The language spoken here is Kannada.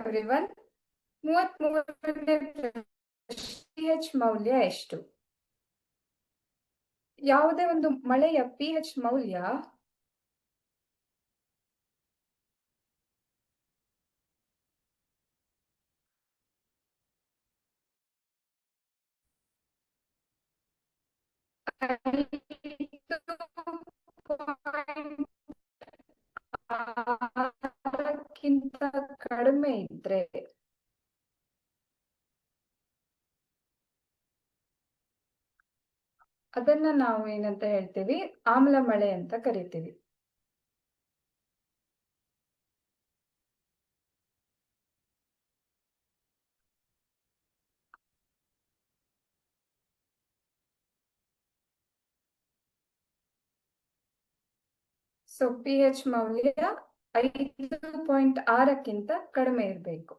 ಎವ್ರಿವನ್ ಮೂವತ್ಮೂರನೇ ಪಿ ಎಚ್ ಮೌಲ್ಯ ಎಷ್ಟು? ಯಾವುದೇ ಒಂದು ಮಳೆಯ ಪಿ ಎಚ್ ಮೌಲ್ಯ? ಕ್ಕಿಂತ ಕಡಿಮೆ ಇದ್ರೆ ಅದನ್ನ ನಾವು ಏನಂತ ಹೇಳ್ತೀವಿ? ಆಮ್ಲ ಮಳೆ ಅಂತ ಕರಿತೀವಿ. ಸೊ ಪಿ ಎಚ್ ಮೌಲ್ಯ ಐದು ಪಾಯಿಂಟ್ ಆರಕ್ಕಿಂತ ಕಡಿಮೆ ಇರಬೇಕು.